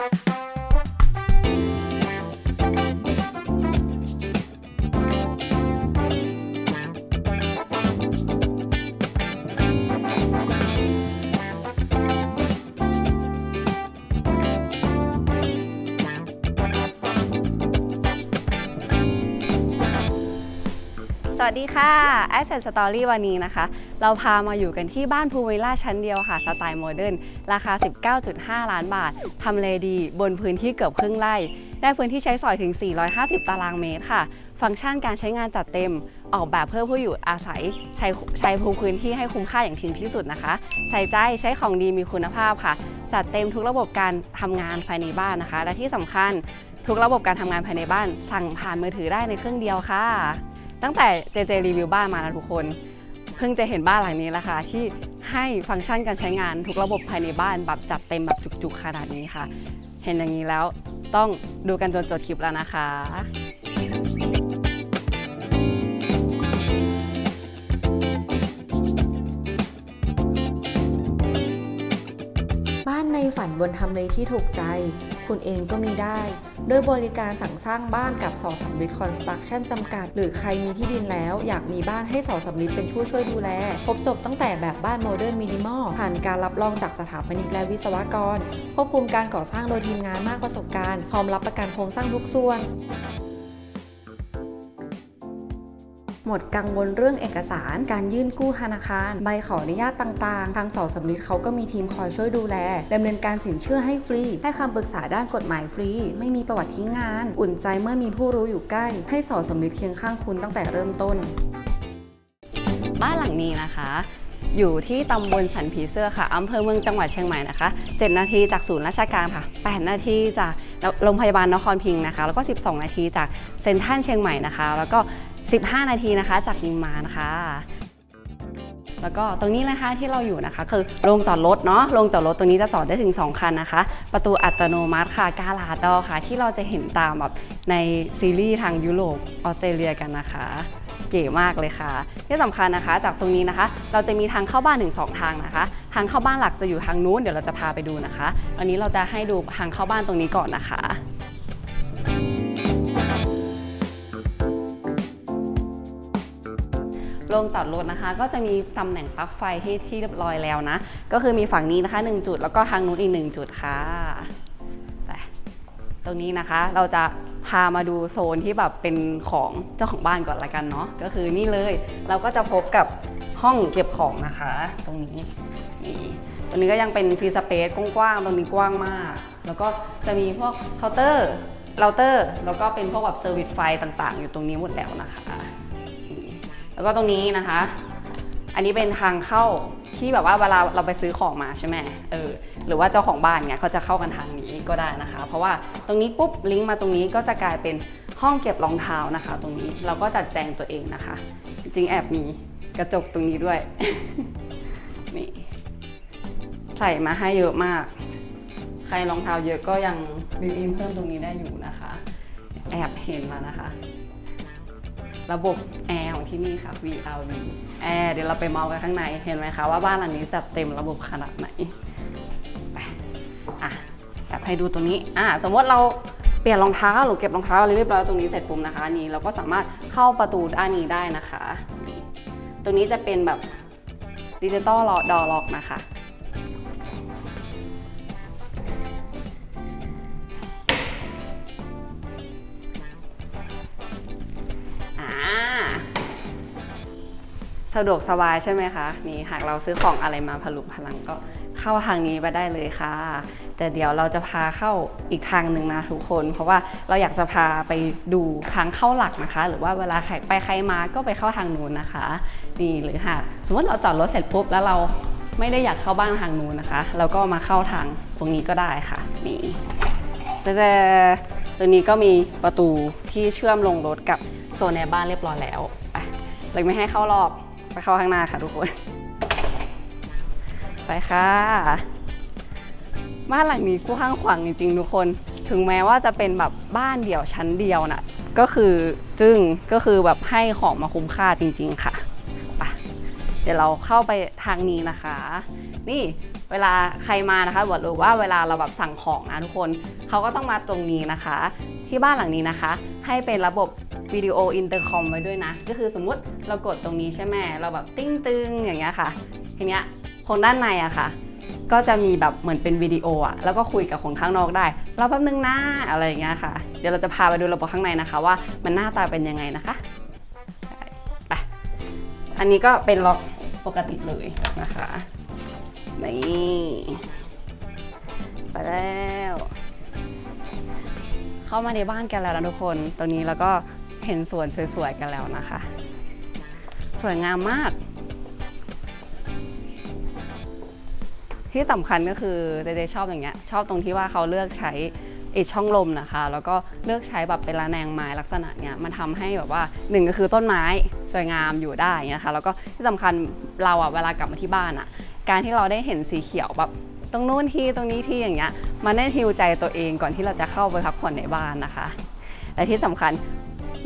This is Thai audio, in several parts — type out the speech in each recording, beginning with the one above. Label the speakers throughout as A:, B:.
A: Bye. สวัสดีค่ะ Asset Story วันนี้นะคะ เราพามาอยู่กันที่บ้านภูวิลล่าชั้นเดียวค่ะ สไตล์โมเดิร์น ราคา 19.5 ล้านบาท ทำเลดีบนพื้นที่เกือบครึ่งไร่ ได้พื้นที่ใช้สอยถึง 450 ตารางเมตรค่ะ ฟังก์ชันการใช้งานจัดเต็ม ออกแบบเพื่อผู้อยู่อาศัย ใช้ใช้พื้นที่ให้คุ้มค่าอย่างถึงที่สุดนะคะ ใส่ใจใช้ของดีมีคุณภาพค่ะ จัดเต็มทุกระบบการทำงานภายในบ้านนะคะ และที่สำคัญทุกระบบการทำงานภายในบ้าน สั่งผ่านมือถือได้ในเครื่องเดียวค่ะ ตั้งแต่เจเจรีวิวบ้านมานะทุกคน เพิ่งจะเห็นบ้านหลังนี้แหละค่ะที่ให้ฟังก์ชันการใช้งานทุกระบบภายในบ้านแบบจัดเต็มแบบจุกๆขนาดนี้ค่ะ เห็นอย่างนี้แล้วต้องดูกันจนจบคลิปแล้วนะคะ
B: บ้านในฝันบนทำเลที่ถูกใจ คุณเองก็มีได้ โดยบริการสั่งสร้างบ้านกับสอสำลิดคอนสตรักชั่นจำกัด หรือใครมีที่ดินแล้ว อยากมีบ้านให้สอสำลิดเป็นผู้ช่วยดูแล ครบจบตั้งแต่แบบบ้านโมเดิร์นมินิมอลผ่านการรับรองจากสถาปนิกและวิศวกร ควบคุมการก่อสร้างโดยทีมงานมากประสบการณ์ พร้อมรับประกันโครงสร้างทุกส่วน หมดกังวลเรื่องเอกสาร การยื่นกู้ธนาคาร ใบขออนุญาตต่างๆ ทางสอสำลิดเขาก็มีทีมคอยช่วยดูแลดำเนินการสินเชื่อให้ฟรี ให้คำปรึกษาด้านกฎหมายฟรี ไม่มีประวัติทิ้งงาน อุ่นใจเมื่อมีผู้รู้อยู่ใกล้ ให้สอสำลิดเคียงข้างคุณตั้งแต่เริ่มต้น
A: บ้านหลังนี้นะคะ อยู่ที่ตำบลสันผีเสื้อค่ะอำเภอเมืองจังหวัดเชียงใหม่นะคะ 7 นาทีจากศูนย์ราชการค่ะ 8 นาทีจากโรงพยาบาลนครพิงค์นะคะ แล้วก็ 12 นาทีจากเซ็นทรัลเชียงใหม่นะคะ แล้วก็ 15 นาทีนะคะ จากนิมมานะคะแล้วก็ตรงนี้นะคะที่เราอยู่นะคะคือโรงจอดรถเนาะโรงจอดรถตรงนี้จะจอดได้ถึง 2 คันนะคะ ประตูอัตโนมัติค่ะกาลาดอค่ะ ที่เราจะเห็นตามแบบในซีรีส์ทางยุโรปออสเตรเลียกันนะคะ เก๋มากเลยค่ะ ที่สำคัญนะคะ จากตรงนี้นะคะ เราจะมีทางเข้าบ้านถึง 2 ทางนะคะ ทางเข้าบ้านหลักจะอยู่ทางนู้นเดี๋ยวเราจะพาไปดูนะคะวันนี้เราจะให้ดูทางเข้าบ้านตรงนี้ก่อนนะคะ โรงจอดรถนะคะ ก็จะมีตำแหน่งปลั๊กไฟที่ที่เรียบร้อยแล้วนะ ก็คือมีฝั่งนี้นะคะ 1 จุด แล้วก็ทางนู้นอีก 1 จุดค่ะไปตรงนี้นะคะเราจะพามาดูโซนที่แบบเป็นของเจ้าของบ้านก่อนละกันเนาะก็คือนี่เลยเราก็จะพบกับห้องเก็บของนะคะ ตรงนี้นี่ตรงนี้ก็ยังเป็นฟรีสเปซกว้างๆตรงนี้กว้างมาก แล้วก็จะมีพวกเคาน์เตอร์เราเตอร์แล้วก็เป็นพวกแบบเซอร์วิสไฟต่างๆ อยู่ตรงนี้หมดแล้วนะคะ แล้วก็ตรงนี้นะคะ อันนี้เป็นทางเข้าที่แบบว่าเวลาเราไปซื้อของมาใช่ไหมเออ หรือว่าเจ้าของบ้านเนี่ยเขาจะเข้ากันทางนี้ก็ได้นะคะ เพราะว่าตรงนี้ปุ๊บลิงก์มาตรงนี้ก็จะกลายเป็นห้องเก็บรองเท้านะคะ ตรงนี้เราก็จัดแจงตัวเองนะคะ จริงแอบมีกระจกตรงนี้ด้วย นี่ใส่มาให้เยอะมาก ใครรองเท้าเยอะก็ยังบิวอินเพิ่มตรงนี้ได้อยู่นะคะ แอบเห็นแล้วนะคะ ระบบแอร์ของที่นี่ค่ะ VRV แอร์เดี๋ยวเราไปเมาส์กันข้างใน เห็นไหมคะว่าบ้านหลังนี้จัดเต็มระบบขนาดไหนไปอะแบบให้ดูตรงนี้อะสมมติเราเปลี่ยนรองเท้าหรือเก็บรองเท้าอะไรเรียบร้อยตรงนี้เสร็จปุ๊บนะคะนี่เราก็สามารถเข้าประตูด้านนี้ได้นะคะ ตรงนี้จะเป็นแบบดิจิตอลล็อกดอล็อกนะคะ สะดวกสบายใช่ไหมคะนี่หากเราซื้อของอะไรมาพลุพลังก็เข้าทางนี้ไปได้เลยค่ะ แต่เดี๋ยวเราจะพาเข้าอีกทางหนึ่งนะทุกคน เพราะว่าเราอยากจะพาไปดูทางเข้าหลักนะคะ หรือว่าเวลาใครไปใครมาก็ไปเข้าทางนู้นนะคะนี่หรือหากสมมติเราจอดรถเสร็จปุ๊บแล้วเราไม่ได้อยากเข้าบ้านทางนู้นนะคะ เราก็มาเข้าทางตรงนี้ก็ได้ค่ะนี่แต่ตัวนี้ก็มีประตูที่เชื่อมลงรถกับโซนในบ้านเรียบร้อยแล้วเลยไม่ให้เข้ารอบ ไปเข้าข้างหน้าค่ะทุกคน ไปค่ะ บ้านหลังนี้กว้างขวางจริงๆทุกคน ถึงแม้ว่าจะเป็นแบบบ้านเดี่ยวชั้นเดียวน่ะ ก็คือจึงก็คือแบบให้ของมาคุ้มค่าจริง ๆ ค่ะไปเดี๋ยวเราเข้าไปทางนี้นะคะ นี่เวลาใครมานะคะบอกเลยว่าเวลาเราแบบสั่งของนะทุกคน เขาก็ต้องมาตรงนี้นะคะ ที่บ้านหลังนี้นะคะ ให้เป็นระบบ วิดีโออินเตอร์คอมไว้ด้วยนะ ก็คือสมมุติเรากดตรงนี้ใช่ไหมเราแบบติ้งตึงอย่างเงี้ยค่ะทีเนี้ยคนด้านในอะค่ะ ก็จะมีแบบเหมือนเป็นวิดีโออะแล้วก็คุยกับคนข้างนอกได้เรอแป๊บนึงนะอะไรอย่างเงี้ยค่ะ เดี๋ยวเราจะพาไปดูระบบข้างในนะคะ ว่ามันหน้าตาเป็นยังไงนะคะไปอันนี้ก็เป็นล็อกปกติเลยนะคะนี่ไปแล้ว เข้ามาในบ้านกันแล้วนะทุกคน ตอนนี้เราก็ เห็นสวนสวยๆกันแล้วนะคะ สวยงามมาก ที่สำคัญก็คือเดเดชอบอย่างเงี้ยชอบตรงที่ว่าเขาเลือกใช้ไอช่องลมนะคะ แล้วก็เลือกใช้แบบเป็นระแนงไม้ลักษณะเนี้ยมันทำให้แบบว่าหนึ่งก็คือต้นไม้สวยงามอยู่ได้เงี้ยค่ะแล้วก็ที่สำคัญเราอะเวลากลับมาที่บ้านอะการที่เราได้เห็นสีเขียวแบบตรงนู้นที่ตรงนี้ที่อย่างเงี้ยมันได้ฮิวใจตัวเองก่อนที่เราจะเข้าไปพักผ่อนในบ้านนะคะ และที่สำคัญ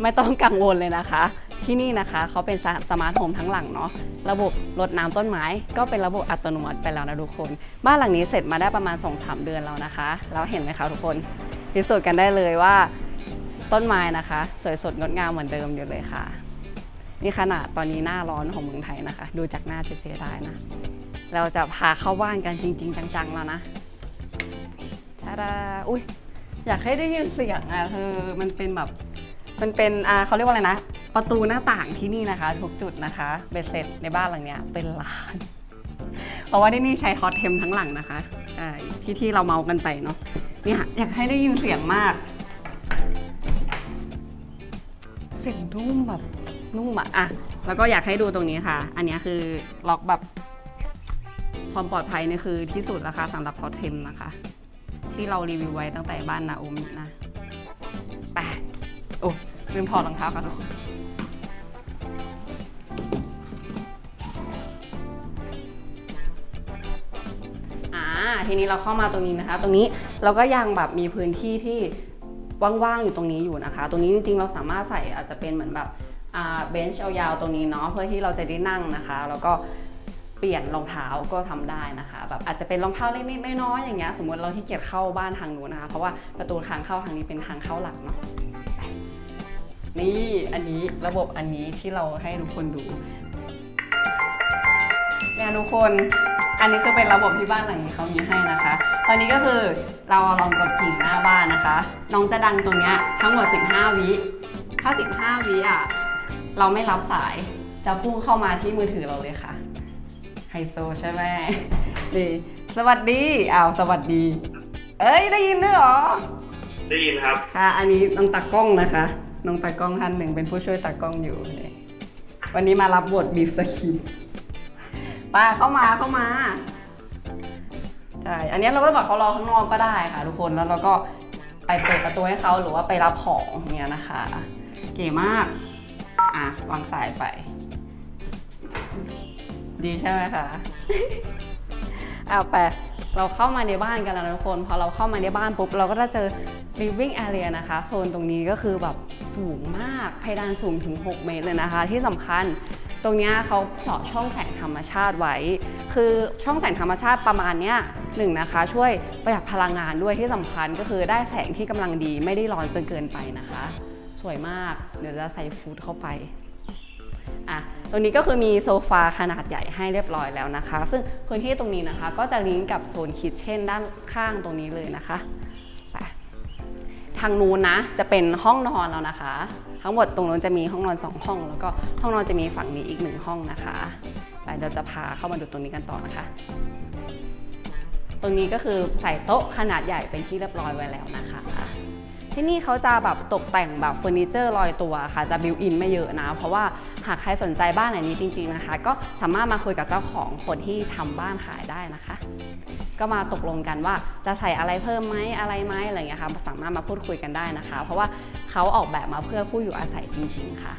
A: ไม่ต้องกังวลเลยนะคะ ที่นี่นะคะเขาเป็นสมาร์ทโฮมทั้งหลังเนาะระบบรดน้ำต้นไม้ก็เป็นระบบอัตโนมัติไปแล้วนะทุกคน บ้านหลังนี้เสร็จมาได้ประมาณ 2-3 เดือนแล้วนะคะ แล้วเห็นไหมคะทุกคนพิสูจน์กันได้เลยว่าต้นไม้นะคะ สวยสดงดงามเหมือนเดิมอยู่เลยค่ะ นี่ขนาดตอนนี้หน้าร้อนของเมืองไทยนะคะ ดูจากหน้าเจเจได้นะ เราจะพาเข้าบ้านกันจริง ๆ จังๆแล้วนะทาดาอุ้ยอยากให้ได้ยินเสียงอะเธอมันเป็นแบบ มันเป็นอ่าเขาเรียกว่าอะไรนะ ประตูหน้าต่างที่นี่นะคะ ทุกจุดนะคะเบ็ดเสร็จในบ้านหลังเนี้ยเป็นล้าน เพราะว่าที่นี่ใช้ฮอตเทมทั้งหลังนะคะที่ที่เราเมากันไปเนาะเนี่ยอยากให้ได้ยินเสียงมาก เสียงนุ่มแบบนุ่มอะอะแล้วก็อยากให้ดูตรงนี้ค่ะ อันนี้คือล็อกแบบความปลอดภัยนี่คือที่สุดแล้วค่ะสำหรับฮอตเทมนะคะ ที่เรารีวิวไว้ตั้งแต่บ้านนาโอมินะไป อ้ลืมถอดรองเท้าค่ะทุกคนอ่าทีนี้เราเข้ามาตรงนี้นะคะ ตรงนี้เราก็ยังแบบมีพื้นที่ที่ว่างๆอยู่ตรงนี้อยู่นะคะ ตรงนี้จริงๆเราสามารถใส่อาจจะเป็นเหมือนแบบเบนช์ยาวๆตรงนี้เนาะเพื่อที่เราจะได้นั่งนะคะ แล้วก็เปลี่ยนรองเท้าก็ทำได้นะคะแบบอาจจะเป็นรองเท้าเล็กๆน้อยๆอย่างเงี้ยสมมติเราที่เกียจเข้าบ้านทางนู้นนะคะ เพราะว่าประตูทางเข้าทางนี้เป็นทางเข้าหลักเนาะ นี่อันนี้ระบบอันนี้ที่เราให้ทุกคนดูเนี่ยทุกคนอันนี้คือเป็นระบบที่บ้านหลังนี้เขามีให้นะคะ ตอนนี้ก็คือเราลองกดกิ่งหน้าบ้านนะคะ น้องจะดังตรงเนี้ยทั้งหมด 15 วิถ้า 15 วิอะเราไม่รับสายจะพุ่งเข้ามาที่มือถือเราเลยค่ะไฮโซใช่ไหมนี่สวัสดีอ้าวสวัสดี เอ้ยได้ยินด้วยเหรอ
C: ได้ยินครับ
A: ค่ะ อันนี้น้องตากล้องนะคะ น้องตากล้องท่านหนึ่งเป็นผู้ช่วยตากล้องอยู่เลยวันนี้มารับบทบีฟสกินป้าเข้ามาเข้ามาใช่อันนี้เราก็บอกเขารอข้างนอกก็ได้ค่ะ ทุกคนแล้วเราก็ไปเปิดประตูให้เขาหรือว่าไปรับของอย่างเงี้ยนะคะ เก๋มากอะวางสายไป ดีใช่ไหมคะ เอาไปเราเข้ามาในบ้านกันแล้วทุกคน พอเราเข้ามาในบ้านปุ๊บ เราก็จะเจอ living area นะคะ โซนตรงนี้ก็คือแบบสูงมาก เพดานสูงถึง 6 เมตรเลยนะคะ ที่สำคัญตรงเนี้ยเขาเจาะช่องแสงธรรมชาติไว้ คือช่องแสงธรรมชาติประมาณเนี้ยหนึ่งนะคะ ช่วยประหยัดพลังงานด้วยที่สำคัญก็คือได้แสงที่กำลังดีไม่ได้ร้อนจนเกินไปนะคะ สวยมาก เดี๋ยวจะใส่ฟูดเข้าไปอะ ตรงนี้ก็คือมีโซฟาขนาดใหญ่ให้เรียบร้อยแล้วนะคะ ซึ่งพื้นที่ตรงนี้นะคะ ก็จะลิงก์กับโซนคิทเช่นด้านข้างตรงนี้เลยนะคะไปทางนู้นนะจะเป็นห้องนอนแล้วนะคะ ทั้งหมดตรงนู้นจะมีห้องนอน 2 ห้อง แล้วก็ห้องนอนจะมีฝั่งนี้อีกหนึ่งห้องนะคะไปเดี๋ยวจะพาเข้ามาดูตรงนี้กันต่อนะคะ ตรงนี้ก็คือใส่โต๊ะขนาดใหญ่เป็นที่เรียบร้อยไว้แล้วนะคะ ที่นี่เขาจะแบบตกแต่งแบบเฟอร์นิเจอร์ลอยตัวค่ะ จะบิวอินไม่เยอะนะ เพราะว่าหากใครสนใจบ้านไหนนี้จริง ๆนะคะ ก็สามารถมาคุยกับเจ้าของคนที่ทำบ้านขายได้นะคะ ก็มาตกลงกันว่าจะใส่อะไรเพิ่มไหมอะไรไหมอะไรอย่างเงี้ยค่ะสามารถมาพูดคุยกันได้นะคะ เพราะว่าเขาออกแบบมาเพื่อผู้อยู่อาศัยจริง ๆ ค่ะ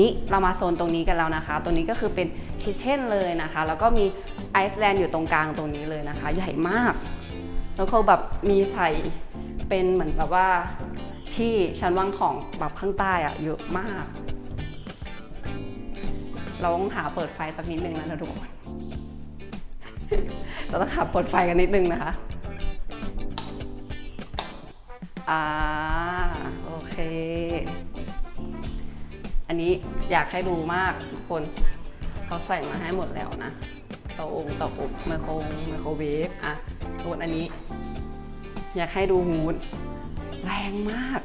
A: นี่เรามาโซนตรงนี้กันแล้วนะคะตรงนี้ก็คือเป็นคิทเช่นเลยนะคะ แล้วก็มีไอซ์แลนด์อยู่ตรงกลางตรงนี้เลยนะคะ ใหญ่มาก แล้วเขาแบบมีใส่ เป็นเหมือนแบบว่าที่ชั้นวางของแบบข้างใต้อะเยอะมาก เราต้องหาเปิดไฟสักนิดนึงนะทุกคน เราต้องหาเปิดไฟกันนิดนึงนะคะอ่าโอเค อันนี้อยากให้ดูมากทุกคนเขาใส่มาให้หมดแล้วนะเตาองเตาอบไมโครไมโครเวฟอะส่วนอันนี้ อยากให้ดูฮูดแรงมาก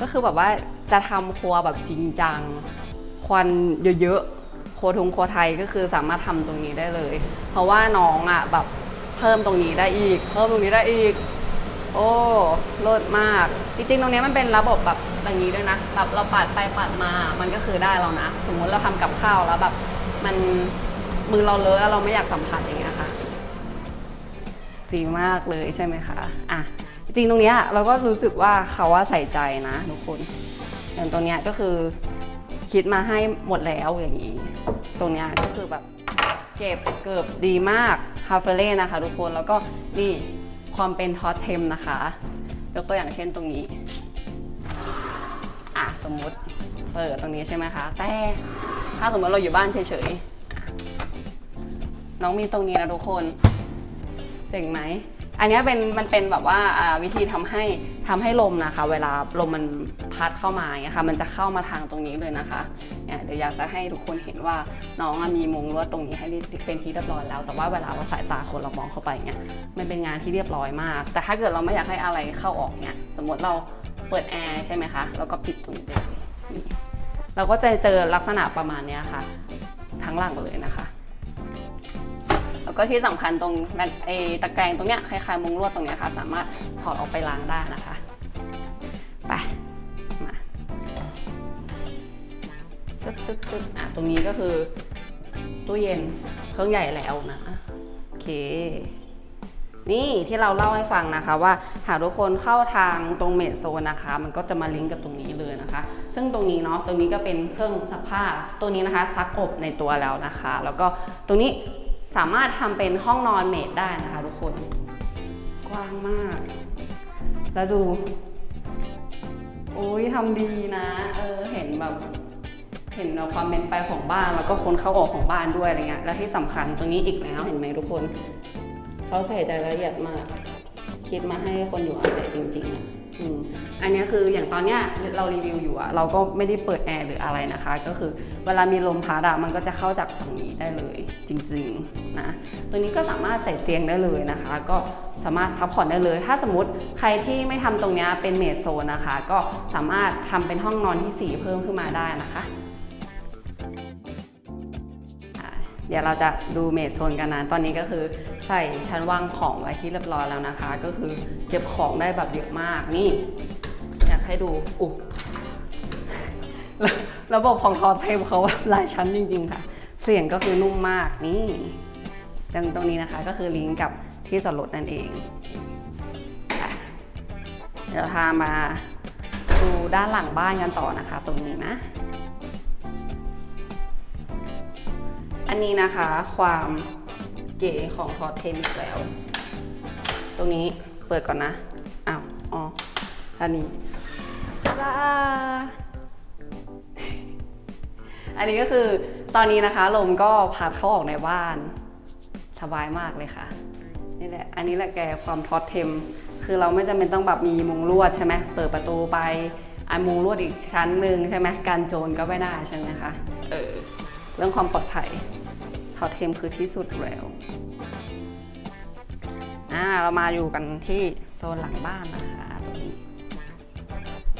A: ก็คือแบบว่าจะทำครัวแบบจริงจัง ควันเยอะๆโคทุงโคไทยก็คือสามารถทำตรงนี้ได้เลย เพราะว่าน้องอะแบบเพิ่มตรงนี้ได้อีก เพิ่มตรงนี้ได้อีก โอ้โลดมาก จริงๆ ตรงนี้มันเป็นระบบแบบอย่างนี้ด้วยนะแบบเราปัดไปปัดมา มันก็คือได้แล้วนะ สมมติเราทำกับข้าวแล้วแบบมันมือเราเลอะแล้วเราไม่อยากสัมผัสอย่างเงี้ย ค่ะดีมากเลยใช่ไหมคะอะจริงตรงเนี้ยเราก็รู้สึกว่าเขาว่าใส่ใจนะทุกคนอย่างตรงเนี้ยก็คือคิดมาให้หมดแล้วอย่างนี้ ตรงเนี้ยก็คือแบบเก็บเกือบดีมากฮาเฟเล่นะคะทุกคนแล้วก็นี่ความเป็นทอตเทมนะคะยกตัวอย่างเช่นตรงนี้อะสมมุติเปิดตรงนี้ใช่ไหมคะแต่ถ้าสมมติเราอยู่บ้านเฉยๆน้องมีตรงนี้นะทุกคน เจ๋งไหม อันนี้เป็นมันเป็นแบบว่าวิธีทำให้ทำให้ลมนะคะ เวลาลมมันพัดเข้ามาอย่างเงี้ยค่ะมันจะเข้ามาทางตรงนี้เลยนะคะเนี่ยเดี๋ยวอยากจะให้ทุกคนเห็นว่าน้องมีมุงลวดตรงนี้ให้เป็นที่เรียบร้อยแล้ว แต่ว่าเวลาเราสายตาคนเรามองเข้าไปเนี่ยมันเป็นงานที่เรียบร้อยมาก แต่ถ้าเกิดเราไม่อยากให้อะไรเข้าออกเนี่ยสมมติเราเปิดแอร์ใช่ไหมคะแล้วก็ปิดตรงนี้เราก็จะเจอลักษณะประมาณนี้ค่ะ ทั้งหลังเลยนะคะ ก็ที่สำคัญตรงนั้นไอ้ตะแกรงตรงเนี้ยคล้ายๆมุงลวดตรงเนี้ยค่ะ สามารถถอดออกไปล้างได้นะคะไปมาจึ๊บจึ๊บจึ๊บอะตรงนี้ก็คือตู้เย็นเครื่องใหญ่แล้วนะโอเคนี่ที่เราเล่าให้ฟังนะคะว่าหากทุกคนเข้าทางตรงเมดโซนนะคะ มันก็จะมาลิงก์กับตรงนี้เลยนะคะ ซึ่งตรงนี้เนาะตรงนี้ก็เป็นเครื่องซักผ้าตัวนี้นะคะซักอบในตัวแล้วนะคะ แล้วก็ตรงนี้ สามารถทำเป็นห้องนอนเมดได้นะคะทุกคน กว้างมาก แล้วดู โอ้ยทำดีนะ เออเห็นแบบเห็นความเป็นไปของบ้านแล้วก็คนเข้าออกของบ้านด้วยอะไรเงี้ย แล้วที่สำคัญตรงนี้อีกแล้วเห็นไหมทุกคน เขาใส่ใจรายละเอียดมาก คิดมาให้คนอยู่อาศัยจริง ๆ อันนี้คืออย่างตอนเนี้ยเรารีวิวอยู่อะเราก็ไม่ได้เปิดแอร์หรืออะไรนะคะ ก็คือเวลามีลมพัดอะมันก็จะเข้าจากฝั่งนี้ได้เลย จริงๆนะตัวนี้ก็สามารถใส่เตียงได้เลยนะคะ ก็สามารถพักผ่อนได้เลย ถ้าสมมติใครที่ไม่ทำตรงเนี้ยเป็นเมดโซนนะคะ ก็สามารถทำเป็นห้องนอนที่สี่เพิ่มขึ้นมาได้นะคะ เดี๋ยวเราจะดูเมดโซนกันนะ ตอนนี้ก็คือใส่ชั้นวางของไว้ที่เรียบร้อยแล้วนะคะ ก็คือเก็บของได้แบบเยอะมาก นี่ อยากให้ดู อุ๊ระระบบของทอเทมเขาแบบหลายชั้นจริง ๆ ค่ะ เสียงก็คือนุ่มมากนี่ตรงตรงนี้นะคะก็คือลิงก์กับที่จอดรถนั่นเองอะเดี๋ยวพามาดูด้านหลังบ้านกันต่อนะคะ ตรงนี้นะ อันนี้นะคะความเก๋ของทอเทมอีกแล้ว ตรงนี้เปิดก่อนนะ อ้าว อ๋อ อันนี้จ้าอันนี้ก็คือตอนนี้นะคะ ลมก็พัดเข้าออกในบ้าน สบายมากเลยค่ะ นี่แหละ อันนี้แหละแกความท็อดเทม คือเราไม่จำเป็นต้องแบบมีมุงลวดใช่ไหมเปิดประตูไปอันมุงลวดอีกชั้นหนึ่งใช่ไหมการโจรก็ไม่ได้ใช่ไหมคะ เออ เรื่องความปลอดภัย ทอดเทมคือที่สุดแล้วอ่าเรามาอยู่กันที่โซนหลังบ้านนะคะตรงนี้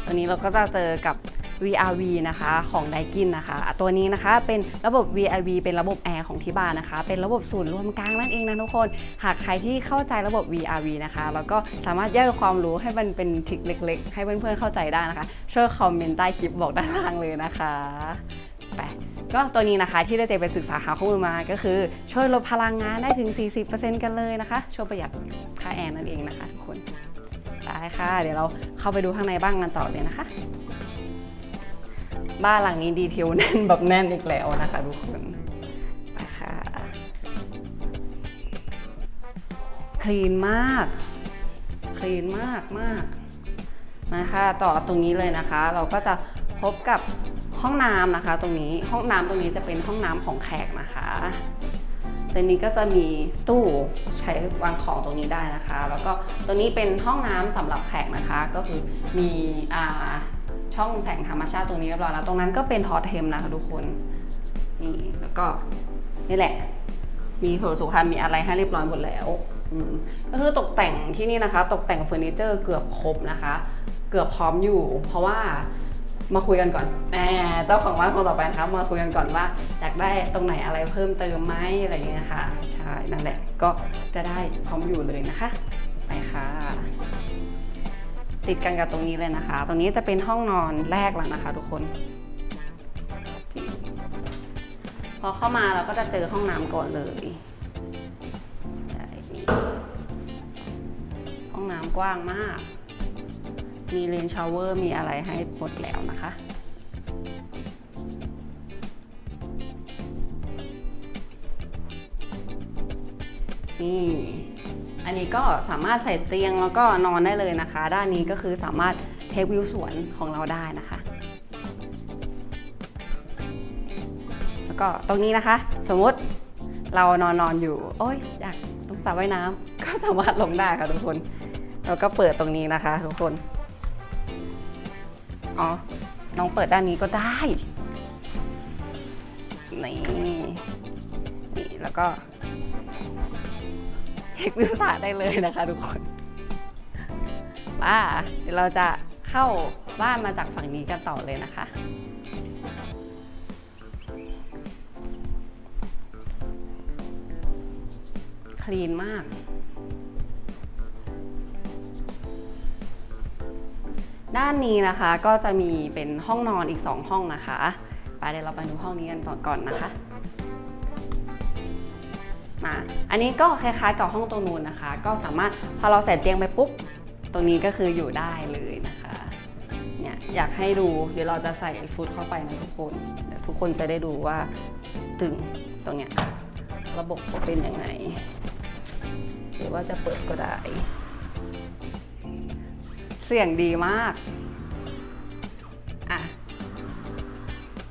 A: ตัวนี้เราก็จะเจอกับ VRV นะคะของไดกินนะคะ ตัวนี้นะคะเป็นระบบ VRV เป็นระบบแอร์ของที่บ้านนะคะ เป็นระบบศูนย์รวมกลางนั่นเองนะทุกคน หากใครที่เข้าใจระบบ VRV นะคะ แล้วก็สามารถแยกความรู้ให้มันเป็นทริคเล็ก ๆ ให้เพื่อนๆเข้าใจได้นะคะ ช่วยคอมเมนต์ใต้คลิปบอกด้านล่างเลยนะคะ ก็ตัวนี้นะคะที่ได้เจไปศึกษาหาข้อมูลมาก็คือ ช่วยลดพลังงานได้ถึง 40%กันเลยนะคะ ช่วยประหยัดค่าแอร์นั่นเองนะคะทุกคนได้ค่ะ เดี๋ยวเราเข้าไปดูข้างในบ้างกันต่อเลยนะคะ บ้านหลังนี้ดีเทลแน่นแบบแน่นอีกแล้วนะคะทุกคนไปค่ะคลีนมากคลีนมากมากนะคะต่อตรงนี้เลยนะคะ เราก็จะพบกับ ห้องน้ำนะคะ ตรงนี้ห้องน้ำตรงนี้จะเป็นห้องน้ำของแขกนะคะตรงนี้ก็จะมีตู้ใช้วางของตรงนี้ได้นะคะ แล้วก็ตรงนี้เป็นห้องน้ำสำหรับแขกนะคะ ก็คือมีอ่าช่องแสงธรรมชาติตรงนี้เรียบร้อยแล้วตรงนั้นก็เป็นทอเทมนะคะทุกคนนี่แล้วก็นี่แหละ มีเผอสุขภัณฑ์มีอะไรให้เรียบร้อยหมดแล้วก็คือตกแต่งที่นี่นะคะ ตกแต่งเฟอร์นิเจอร์เกือบครบนะคะ เกือบพร้อมอยู่ เพราะว่า มาคุยกันก่อนแหมเจ้าของบ้านคนต่อไปนะคะมาคุยกันก่อนว่าอยากได้ตรงไหนอะไรเพิ่มเติมไหมอะไรอย่างเงี้ยค่ะ ใช่ นั่นแหละ ก็จะได้พร้อมอยู่เลยนะคะ ไปค่ะ ติดกันกับตรงนี้เลยนะคะ ตรงนี้จะเป็นห้องนอนแรกแล้วนะคะ ทุกคน พอเข้ามาเราก็จะเจอห้องน้ำก่อนเลยใช่นี่ห้องน้ำกว้างมาก มีเลนชาวเวอร์มีอะไรให้หมดแล้วนะคะนี่อันนี้ก็สามารถใส่เตียงแล้วก็นอนได้เลยนะคะ ด้านนี้ก็คือสามารถเทควิวสวนของเราได้นะคะ แล้วก็ตรงนี้นะคะ สมมติเรานอนนอนอยู่ โอ้ยอยากลงสระว่ายน้ำก็สามารถลงได้ค่ะทุกคน แล้วก็เปิดตรงนี้นะคะ ทุกคน อ๋อ น้องเปิดด้านนี้ก็ได้ นี่ นี่ แล้วก็เทควิวสระได้เลยนะคะทุกคนว่าเดี๋ยวเราจะเข้าบ้านมาจากฝั่งนี้กันต่อเลยนะคะคลีนมาก ด้านนี้นะคะก็จะมีเป็นห้องนอนอีก 2 ห้องนะคะ ไปเดี๋ยวเราไปดูห้องนี้กันต่อก่อนนะคะมาอันนี้ก็คล้ายๆกับห้องตรงนู้นนะคะ ก็สามารถพอเราใส่เตียงไปปุ๊บตรงนี้ก็คืออยู่ได้เลยนะคะเนี่ยอยากให้ดูเดี๋ยวเราจะใส่ฟุตเข้าไปนะทุกคนเดี๋ยวทุกคนจะได้ดูว่าตึงตรงเนี้ยระบบเขาเป็นยังไง หรือว่าจะเปิดก็ได้ เสียงดีมาก อะ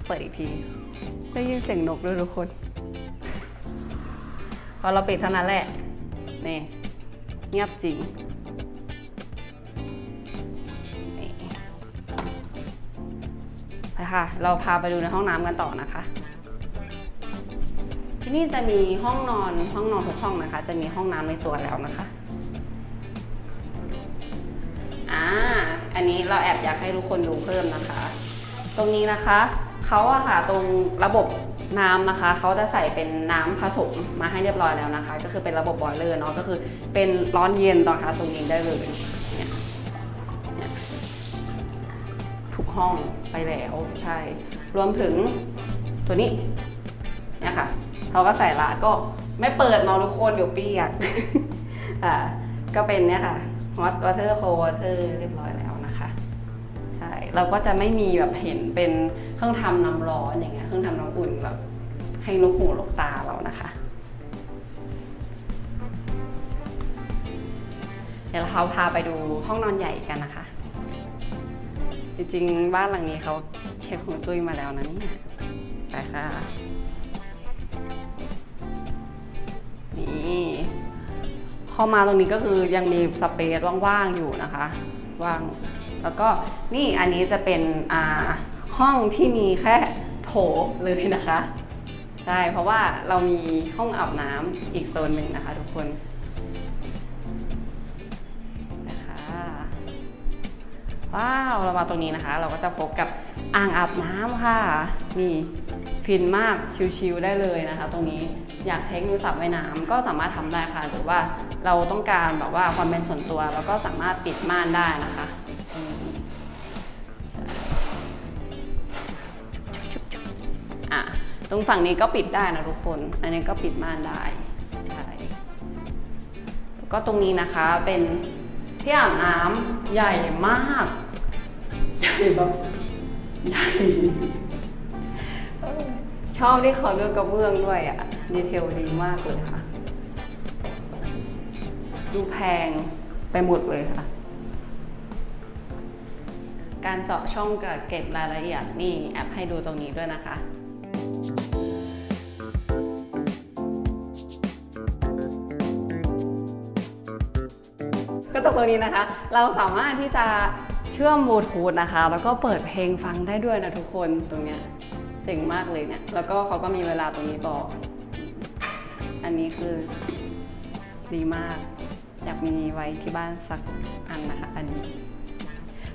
A: เปิดอีกที ได้ยินเสียงนกด้วยทุกคน พอเราปิดเท่านั้นแหละ นี่ เงียบจริงนี่ไปค่ะ เราพาไปดูในห้องน้ำกันต่อนะคะ ที่นี่จะมีห้องนอนห้องนอนทุกห้องนะคะ จะมีห้องน้ำในตัวแล้วนะคะ อันนี้เราแอบอยากให้ทุกคนดูเพิ่มนะคะ ตรงนี้นะคะเขาอะค่ะตรงระบบน้ำนะคะเขาจะใส่เป็นน้ำผสมมาให้เรียบร้อยแล้วนะคะ ก็คือเป็นระบบบอยเลอร์เนาะก็คือเป็นร้อนเย็นนะคะตรงนี้ได้เลยทุกห้องไปแล้วใช่ รวมถึงตัวนี้เนี่ยค่ะเขาก็ใส่ละก็ไม่เปิดเนอนทุกคนเดี๋ยวเปียกอ่าก็เป็นเนี่ยค่ะ hot water cold water เรียบร้อยแล้วนะคะใช่เราก็จะไม่มีแบบเห็นเป็นเครื่องทำน้ำร้อนอย่างเงี้ยเครื่องทำน้ำอุ่นแบบให้ลูกหูลูกตาเรานะคะ เดี๋ยวเราพาไปดูห้องนอนใหญ่กันนะคะ จริงๆ บ้านหลังนี้เขาเช็คฮวงจุ้ยมาแล้วนะเนี่ยไปค่ะ เข้ามาตรงนี้ก็คือยังมีสเปซว่างๆอยู่นะคะ ว่าง แล้วก็นี่อันนี้จะเป็นอ่าห้องที่มีแค่โถเลยนะคะใช่เพราะว่าเรามีห้องอาบน้ำอีกโซนหนึ่งนะคะ ทุกคนนะคะว้าวเรามาตรงนี้นะคะ เราก็จะพบกับอ่างอาบน้ำค่ะ นี่ฟินมากชิลๆได้เลยนะคะ ตรงนี้ อยากเทคนิวสับว่ายน้ำก็สามารถทำได้ค่ะ หรือว่าเราต้องการแบบว่าความเป็นส่วนตัวเราก็สามารถปิดม่านได้นะคะตรงนี้ใช่จุ๊บๆอะตรงฝั่งนี้ก็ปิดได้นะทุกคน อันนี้ก็ปิดม่านได้ใช่ก็ตรงนี้นะคะเป็นที่อาบน้ำใหญ่มาก ใหญ่แบบใหญ่ชอบที่เขาเลือกกระเบื้องด้วยอะ ดีเทลดีมากเลยค่ะ ดูแพงไปหมดเลยค่ะ การเจาะช่องกับเก็บรายละเอียดนี่แอปให้ดูตรงนี้ด้วยนะคะกระจกตัวนี้นะคะ เราสามารถที่จะเชื่อมบลูทูธนะคะ แล้วก็เปิดเพลงฟังได้ด้วยนะทุกคนตรงเนี้ยเจ๋งมากเลยเนี่ยแล้วก็เขาก็มีเวลาตรงนี้บอก อันนี้คือดีมาก อยากมีไว้ที่บ้านสักอันนะคะ อันนี้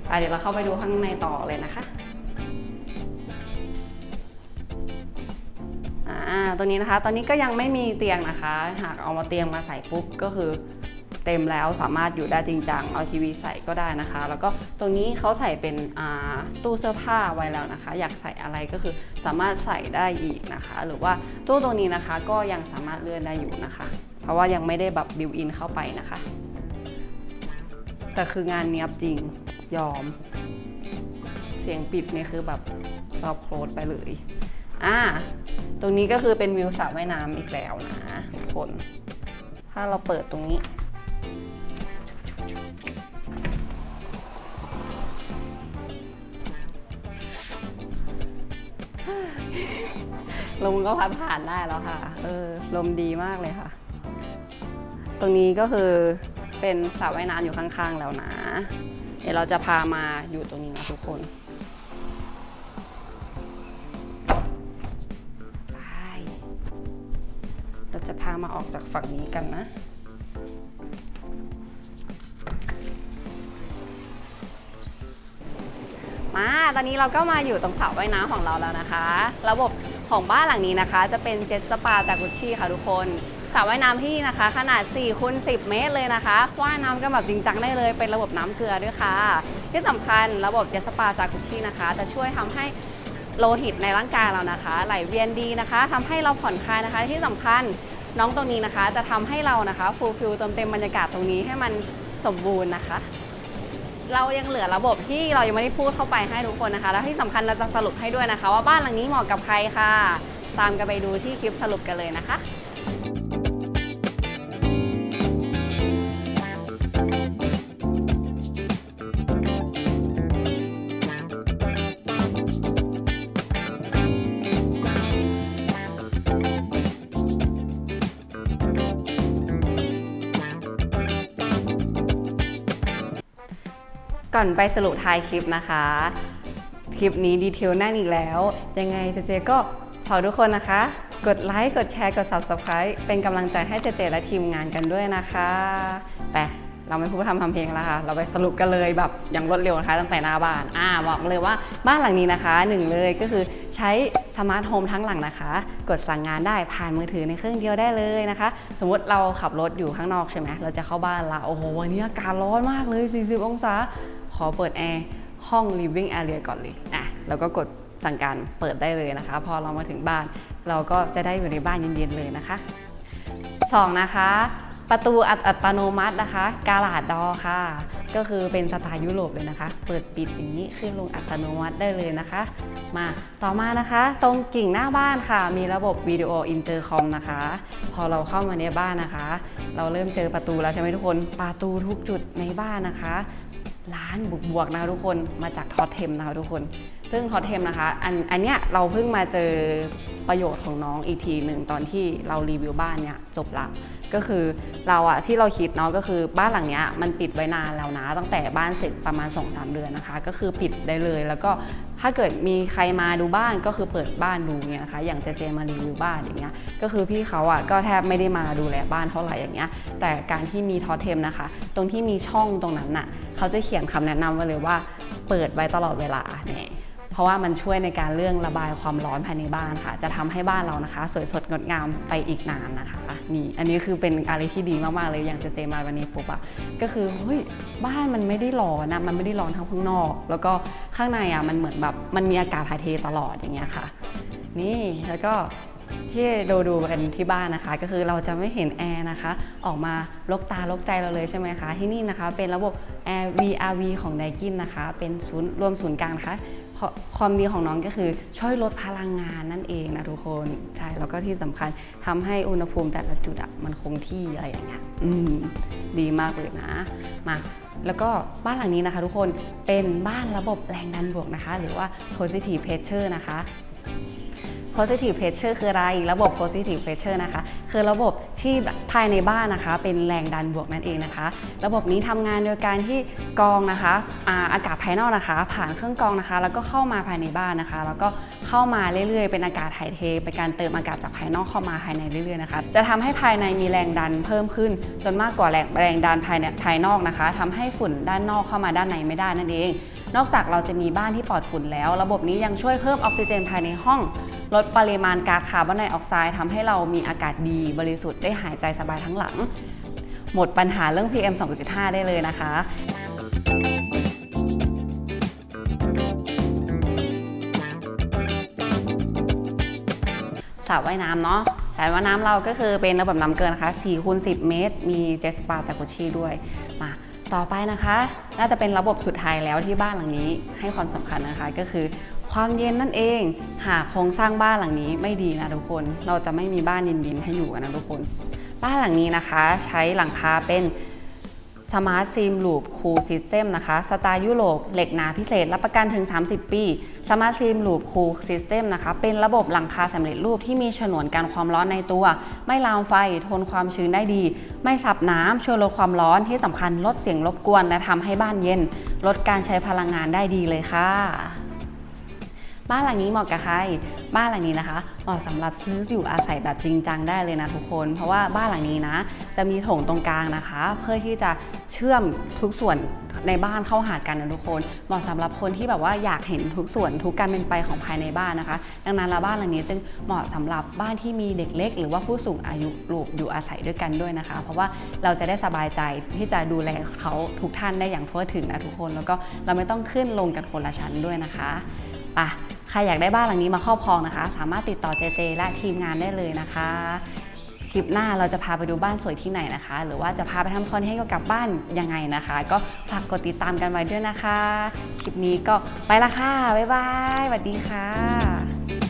A: ไปเดี๋ยวเราเข้าไปดูข้างในต่อเลยนะคะอ่าตัวนี้นะคะ ตอนนี้ก็ยังไม่มีเตียงนะคะ หากเอามาเตียงมาใส่ปุ๊บก็คือ เต็มแล้วสามารถอยู่ได้จริงจังเอาทีวีใส่ก็ได้นะคะ แล้วก็ตรงนี้เขาใส่เป็นตู้เสื้อผ้าไว้แล้วนะคะ อยากใส่อะไรก็คือสามารถใส่ได้อีกนะคะ หรือว่าตู้ตรงนี้นะคะก็ยังสามารถเลื่อนได้อยู่นะคะ เพราะว่ายังไม่ได้แบบบิวอินเข้าไปนะคะ แต่คืองานเนี้ยบจริงยอม เสียงปิดเนี่ยคือแบบซอฟโคลดไปเลยอ่าตรงนี้ก็คือเป็นวิวสระว่ายน้ำอีกแล้วนะทุกคน ถ้าเราเปิดตรงนี้ ลมก็พัดผ่านได้แล้วค่ะ เออ ลมดีมากเลยค่ะ ตรงนี้ก็คือเป็นสระว่ายน้ำอยู่ข้างๆแล้วนะ เดี๋ยวเราจะพามาอยู่ตรงนี้นะทุกคนไปเราจะพามาออกจากฝั่งนี้กันนะ มาตอนนี้เราก็มาอยู่ตรงสระว่ายน้ำของเราแล้วนะคะ ระบบของบ้านหลังนี้นะคะ จะเป็นเจ็ตสปาจากกุชชี่ค่ะทุกคนสระว่ายน้ำที่นี่นะคะ ขนาด4คูณ10 เมตรเลยนะคะว่ายน้ำกันแบบจริงจังได้เลย เป็นระบบน้ำเกลือด้วยค่ะ ที่สำคัญระบบเจ็ตสปาจากกุชชี่นะคะ จะช่วยทำให้โลหิตในร่างกายเรานะคะ ไหลเวียนดีนะคะทำให้เราผ่อนคลายนะคะ ที่สำคัญน้องตรงนี้นะคะ จะทำให้เรานะคะฟูลฟิลเติมเต็มบรรยากาศตรงนี้ให้มันสมบูรณ์นะคะ เรายังเหลือระบบที่เรายังไม่ได้พูดเข้าไปให้ทุกคนนะคะ แล้วที่สำคัญเราจะสรุปให้ด้วยนะคะ ว่าบ้านหลังนี้เหมาะกับใครค่ะ ตามกันไปดูที่คลิปสรุปกันเลยนะคะ อนไปสรุปท้ายคลิปนะคะ คลิปนี้ดีเทลแน่นอีกแล้ว ยังไงเจเจก็ฝากทุกคนนะคะ กดไลค์ กดแชร์ กด subscribe เป็นกำลังใจให้เจเจและทีมงานกันด้วยนะคะไปเราไม่พูดทำทำเพลงแล้วค่ะ เราไปสรุปกันเลยแบบอย่างรวดเร็วนะคะตั้งแต่หน้าบ้าน อ่าบอกเลยว่าบ้านหลังนี้นะคะหนึ่งเลยก็คือใช้สมาร์ทโฮมทั้งหลังนะคะ กดสั่งงานได้ผ่านมือถือในเครื่องเดียวได้เลยนะคะ สมมติเราขับรถอยู่ข้างนอกใช่ไหมเราจะเข้าบ้านละโอ้โหวันนี้อากาศร้อนมากเลย 40 องศา ขอเปิดแอร์ห้อง living area ก่อนเลยอะแล้วก็กดสั่งการเปิดได้เลยนะคะ พอเรามาถึงบ้าน เราก็จะได้อยู่ในบ้านเย็นๆเลยนะคะ 2 นะคะประตูอัตอัตโนมัตินะคะ กาลาดดอค่ะ ก็คือเป็นสไตล์ยุโรปเลยนะคะ เปิดปิดอย่างนี้ขึ้นลงอัตโนมัติได้เลยนะคะ มาต่อมานะคะ ตรงกิ่งหน้าบ้านค่ะ มีระบบวิดีโออินเตอร์คอมนะคะ พอเราเข้ามาในบ้านนะคะ เราเริ่มเจอประตูแล้วใช่ไหมทุกคนประตูทุกจุดในบ้านนะคะ ร้านบวกๆนะคะทุกคนมาจากท็อตเทมนะคะทุกคน ซึ่งท็อตเทมนะคะอันอันเนี้ยเราเพิ่งมาเจอประโยชน์ของน้องอีกทีหนึ่งตอนที่เรารีวิวบ้านเนี่ยจบละก็คือเราอะที่เราคิดเนาะก็คือบ้านหลังเนี้ยมันปิดไว้นานแล้วนะ ตั้งแต่บ้านเสร็จประมาณ 2-3 เดือนนะคะ ก็คือปิดได้เลย แล้วก็ถ้าเกิดมีใครมาดูบ้านก็คือเปิดบ้านดูเนี่ยนะคะ อย่างเจเจมารีวิวบ้านอย่างเงี้ยก็คือพี่เขาอะก็แทบไม่ได้มาดูแลบ้านเท่าไหร่อย่างเงี้ยแต่การที่มีทอเทมนะคะ ตรงที่มีช่องตรงนั้นน่ะ เขาจะเขียนคำแนะนำไว้เลยว่า เปิดไว้ตลอดเวลาเนี่ยเพราะว่ามันช่วยในการเรื่องระบายความร้อนภายในบ้านค่ะ จะทำให้บ้านเรานะคะ สวยสดงดงามไปอีกนานนะคะนี่อันนี้คือเป็นอะไรที่ดีมากๆเลยอย่างเจเจมาวันนี้ปุ๊บอะก็คือเฮ้ยบ้านมันไม่ได้ร้อนนะมันไม่ได้ร้อนทั้งข้างนอก แล้วก็ข้างในอะมันเหมือนแบบมันมีอากาศถ่ายเทตลอดอย่างเงี้ยค่ะ นี่แล้วก็ ที่ดูดูกันที่บ้านนะคะ ก็คือเราจะไม่เห็นแอร์นะคะ ออกมาลกตาลกใจเราเลยใช่ไหมคะที่นี่นะคะเป็นระบบ Air VRV ของ d a i k i n นะคะ เป็นศูนย์รวมศูนย์กลางนะคะความดีของน้องก็คือช่วยลดพลังงานนั่นเองนะทุกคนใช่แล้วก็ที่สำคัญทำให้อุณหภูมิแต่ละจุดอะมันคงที่อะไรอย่างเงี้ยอืมดีมากเลยนะมาแล้วก็บ้านหลังนี้นะคะ ทุกคนเป็นบ้านระบบแรงดันบวกนะคะ หรือว่า positive pressure นะคะ positive pressure คืออะไร ระบบ positive pressure นะคะ คือระบบที่ภายในบ้านนะคะ เป็นแรงดันบวกนั่นเองนะคะ ระบบนี้ทำงานโดยการที่กรองนะคะอาอากาศภายนอกนะคะ ผ่านเครื่องกรองนะคะ แล้วก็เข้ามาภายในบ้านนะคะ แล้วก็เข้ามาเรื่อยๆ เป็นอากาศถ่ายเทเป็นการเติมอากาศจากภายนอกเข้ามาภายในเรื่อยๆนะคะ จะทำให้ภายในมีแรงดันเพิ่มขึ้น จนมากกว่าแรงแรงดันภายในภายนอกนะคะทำให้ฝุ่นด้านนอกเข้ามาด้านในไม่ได้นั่นเอง นอกจากเราจะมีบ้านที่ปลอดฝุ่นแล้ว ระบบนี้ยังช่วยเพิ่มออกซิเจนภายในห้อง ลดปริมาณก๊าซคาร์บอนไดออกไซด์ทำให้เรามีอากาศดีบริสุทธิ์ได้หายใจสบายทั้งหลัง หมดปัญหาเรื่อง PM 2.5 ได้เลยนะคะสระว่ายน้ำเนาะสระว่ายน้ำเราก็คือเป็นระบบน้ำเกินนะคะ4คูณ10 เมตร มีเจสปาจากกุชชี่ด้วย มา ต่อไปนะคะ น่าจะเป็นระบบสุดท้ายแล้วที่บ้านหลังนี้ให้ความสำคัญนะคะก็คือ ความเย็นนั่นเอง หากโครงสร้างบ้านหลังนี้ไม่ดีนะทุกคน เราจะไม่มีบ้านเย็นๆให้อยู่กันนะทุกคน บ้านหลังนี้นะคะ ใช้หลังคาเป็น สมาร์ทซีมลูปคูลซิสเต็มนะคะ สไตล์ยุโรป เหล็กหนาพิเศษ รับประกันถึง 30 ปีสมาร์ทซีมลูปคูลซิสเต็มนะคะ เป็นระบบหลังคาสำเร็จรูปที่มีฉนวนกันความร้อนในตัว ไม่ลามไฟ ทนความชื้นได้ดี ไม่สับน้ำช่วยลดความร้อนที่สำคัญลดเสียงรบกวน และทำให้บ้านเย็น ลดการใช้พลังงานได้ดีเลยค่ะ บ้านหลังนี้เหมาะกับใคร บ้านหลังนี้นะคะ เหมาะสำหรับซื้ออยู่อาศัยแบบจริงจังได้เลยนะทุกคน เพราะว่าบ้านหลังนี้นะ จะมีโถงตรงกลางนะคะ เพื่อที่จะเชื่อมทุกส่วนในบ้านเข้าหากันนะทุกคน เหมาะสำหรับคนที่แบบว่าอยากเห็นทุกส่วนทุกการเป็นไปของภายในบ้านนะคะ ดังนั้นแล้วบ้านหลังนี้จึงเหมาะสำหรับบ้านที่มีเด็กเล็ก หรือว่าผู้สูงอายุปลูกอยู่อาศัยด้วยกันด้วยนะคะ เพราะว่าเราจะได้สบายใจที่จะดูแลเขาทุกท่านได้อย่างทั่วถึงนะทุกคน แล้วก็เราไม่ต้องขึ้นลงกันคนละชั้นด้วยนะคะ ปะใครอยากได้บ้านหลังนี้มาครอบครองนะคะ สามารถติดต่อเจเจและทีมงานได้เลยนะคะ คลิปหน้าเราจะพาไปดูบ้านสวยที่ไหนนะคะ หรือว่าจะพาไปทำคอนเทนต์เกี่ยวกับบ้านยังไงนะคะ ก็ฝากกดติดตามกันไว้ด้วยนะคะ คลิปนี้ก็ไปละค่ะบ๊ายบายสวัสดีค่ะ